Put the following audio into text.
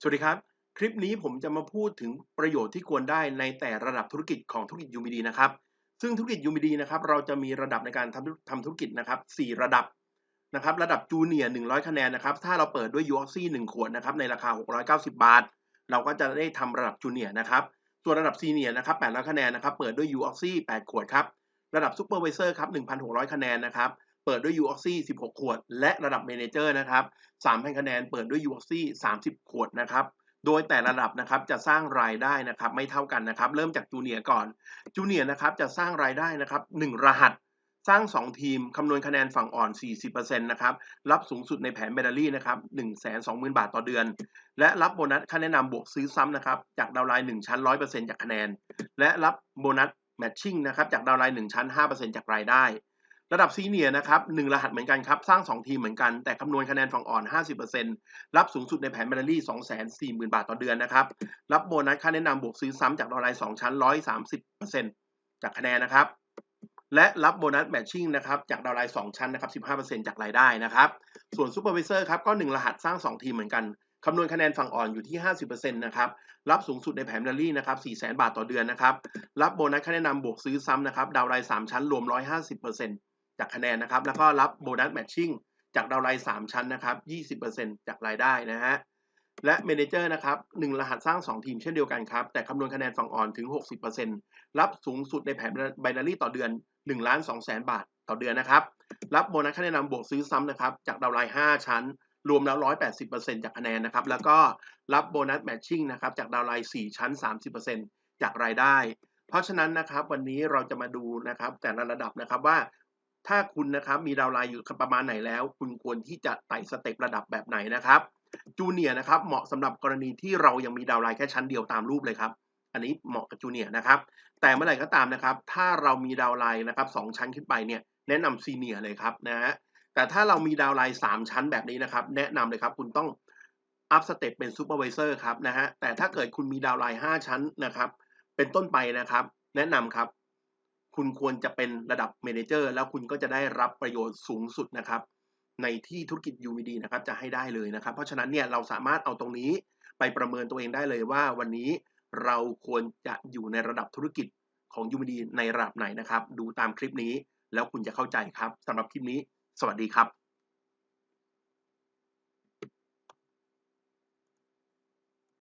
สวัสดีครับ คลิปนี้ผมจะมาพูดถึงประโยชน์ที่ควรได้ในแต่ระดับธุรกิจของธุรกิจยูมีดีนะครับ ซึ่งธุรกิจยูมีดีนะครับเราจะมีระดับในการทำทำธุรกิจนะครับ4ระดับนะครับระดับจูเนียร์100 คะแนนนะครับถ้าเราเปิดด้วยยูออกซี่1ขวดนะครับในราคา 690 บาท เราก็จะได้ทำระดับจูเนียร์นะครับส่วนระดับซีเนียร์นะครับ800 คะแนนนะครับเปิดด้วยยูออกซี่8ขวดครับระดับซูเปอร์วิเซอร์ครับ1,600 คะแนนนะครับ เปิดด้วยยูออกซี่16 ขวด และระดับเมเนเจอร์นะครับ3,000คะแนนเปิดด้วยยูออกซี่30 ขวดนะครับโดยแต่ระดับนะครับจะสร้างรายได้นะครับไม่เท่ากันนะครับ เริ่มจากจูเนียร์ก่อนจูเนียร์นะครับจะสร้างรายได้นะครับ1รหัสสร้าง 2 ทีม คำนวณคะแนนฝั่งอ่อน 40%นะครับ รับสูงสุดในแผนเบดารี่นะครับ 120,000 บาทต่อเดือน และรับโบนัสค่าแนะนำบวกซื้อซ้ำนะครับ จากดาวไลน์ 1 ชั้น 100%จากคะแนน และรับโบนัสแมทชิ่งนะครับ จากดาวไลน์ 1 ชั้น 5%จากรายได้ ระดับซีเนียร์นะครับ1รหัสเหมือนกันครับ สร้าง 2 ทีมเหมือนกัน แต่คำนวณคะแนนฝั่งอ่อน 50%รับสูงสุดในแผนเบลลี่ 240,000 บาทต่อเดือนนะครับ รับโบนัสค่าแนะนำบวกซื้อซ้ำจากดอลลาร์2ชั้น 130%จากคะแนนนะครับ และรับโบนัสแมทชิ่งนะครับจากดาวไลน์2ชั้นนะครับ 15%จากรายได้นะครับ ส่วนซูเปอร์วิเซอร์ครับก็ 1 รหัสสร้าง 2 ทีมเหมือนกันคำนวณคะแนนฝั่งอ่อนอยู่ที่ 50%นะครับ รับสูงสุดในแผนแรลลี่นะครับ 400,000 บาทต่อเดือนนะครับ รับโบนัสค่าแนะนำบวกซื้อซ้ำนะครับ ดาวไลน์3ชั้นรวม 150% จากคะแนนนะครับ แล้วก็รับโบนัสแมทชิ่งจากดาวไลน์3ชั้นนะครับ 20%จากรายได้นะฮะ และเมนเจอร์นะครับ1รหัสสร้าง 2 ทีมเช่นเดียวกันครับ แต่คำนวณคะแนนฝั่งอ่อนถึง 60%รับสูงสุดในแผนไบนารี่ต่อเดือน1ล้าน2แสนบาทต่อเดือนนะครับ รับโบนัสคะแนนนำบวกซื้อซ้ำนะครับ จากดาวไลน์5ชั้น รวมแล้ว 180%จากคะแนนนะครับ แล้วก็รับโบนัสแมทชิ่งนะครับ จากดาวไลน์4ชั้น 30%จากรายได้ เพราะฉะนั้นนะครับวันนี้เราจะมาดูนะครับแต่ละระดับนะครับว่า ถ้าคุณนะครับมีดาวไลน์อยู่ประมาณไหนแล้ว คุณควรที่จะไต่สเต็ประดับแบบไหนนะครับจูเนียร์นะครับเหมาะสำหรับกรณีที่เรายังมีดาวไลน์แค่ชั้นเดียวตามรูปเลยครับ อันนี้เหมาะกับจูเนียร์นะครับแต่เมื่อไหร่ก็ตามนะครับ ถ้าเรามีดาวไลน์นะครับสชั้นขึ้นไปเนี่ยแนะนำซีเนียร์เลยครับนะฮะแต่ถ้าเรามีดาวไลน์3ชั้นแบบนี้นะครับ แนะนำเลยครับคุณต้องอัพสเต็ปเป็นซูเปอร์วิเซอร์ครับนะฮะแต่ถ้าเกิดคุณมีดาวไลน์5ชั้นนะครับ เป็นต้นไปนะครับ แนะนำครับ คุณควรจะเป็นระดับเมนเจอร์แล้วคุณก็จะได้รับประโยชน์สูงสุดนะครับ ในที่ธุรกิจยูวีดีนะครับจะให้ได้เลยนะครับ เพราะฉะนั้นเนี่ยเราสามารถเอาตรงนี้ไปประเมินตัวเองได้เลยว่าวันนี้เราควรจะอยู่ในระดับธุรกิจของยูวีดีในระดับไหนนะครับ ดูตามคลิปนี้แล้วคุณจะเข้าใจครับสำหรับคลิปนี้ สวัสดีครับ